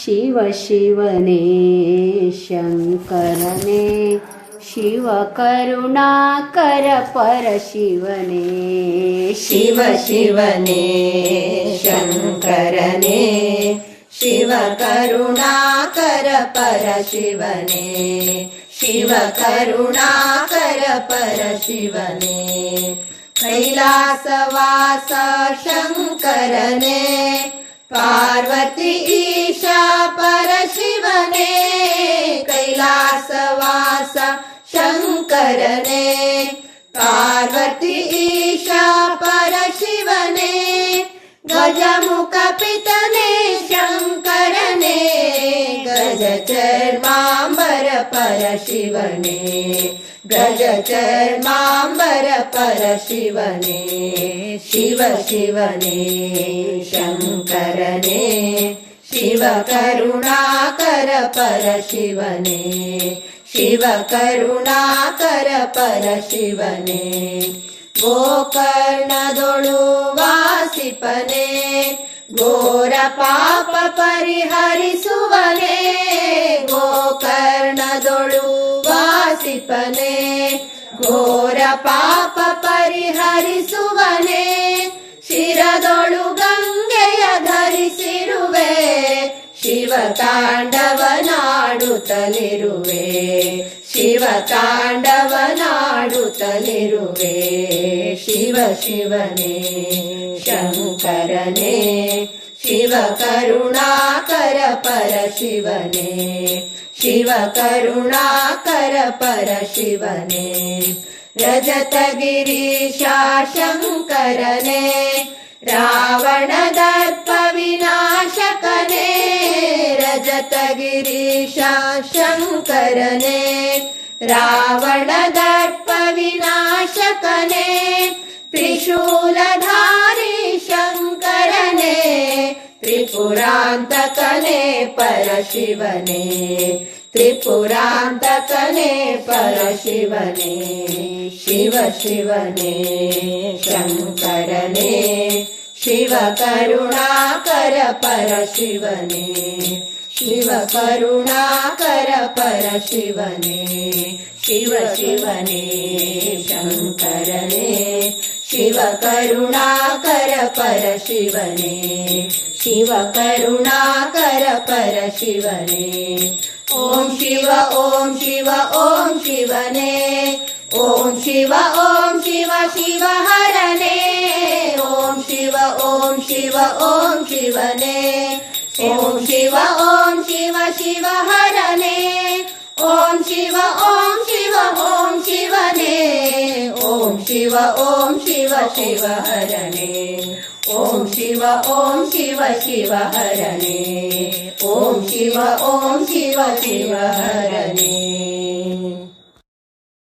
शिव शिवने शङ्करने शिव करुणाकर परशिवने शिव शिवने शङ्करने शिव करुणाकर परशिवने शिव करुणाकर परशिवने कैलासवास शङ्करने पार्वती ईशा परशिवने कैलासवास शङ्करने पार्वती ईशा परशिवने गजमुखपितने शङ्करने गजचर्माम्बर परशिवने गजचर्माम्बर परशिवने शिव शिवने शङ्करने ಶಿವ ಕರುಣಾಕರ ಪರ ಶಿವನೇ, ಶಿವ ಕರುಣಾಕರ ಪರ ಶಿವನೇ, ಗೋಕರ್ಣದೊಳು ವಾಸಿಪನೇ, ಘೋರ ಪಾಪ ಪರಿಹರಿಸುವನೇ, ಗೋಕರ್ಣದೊಳು ವಾಸಿಪನೇ, ಘೋರ ಪಾಪ ಪರಿಹರಿಸುವನೇ, ಶಿರದೊಳು ಶಿವ ತಾಂಡವನಾಡುತ್ತಲಿರುವೆ ಶಿವ ತಾಂಡವನಾಡುತ್ತಲಿರುವೆ ಶಿವ ಶಿವನೇ ಶಂಕರನೇ ಶಿವ ಕರುಣಾಕರ ಪರ ಶಿವನೇ ಶಿವ ಕರುಣಾಕರ ಪರ ಶಿವನೇ रजतगिरीशा शङ्करने रावणदर्प विनाशकने रजतगिरीशा शङ्करने रावणदर्प विनाशकने त्रिशूलधारी शङ्करने त्रिपुरान्तकने परशिवने त्रिपुरान्तकने परशिवने शिव शिवने शङ्करने शिव करुणाकर परशिवने शिव करुणाकर परशिवने शिव शिवने शङ्करने शिव करुणाकर परशिवने शिव करुणाकर परशिवने ॐ शिव ॐ शिव ॐ शिवने ॐ शिव ॐ शिव शिव हरने ॐ शिव ॐ शिव ॐ शिवने ॐ शिव ॐ शिव शिव हरने ॐ शिव ॐ शिव ॐ शिवने ॐ शिव ॐ शिव शिव हरणे ॐ शिव ॐ शिव शिव हरणे ॐ शिव ॐ शिव शिव हरणे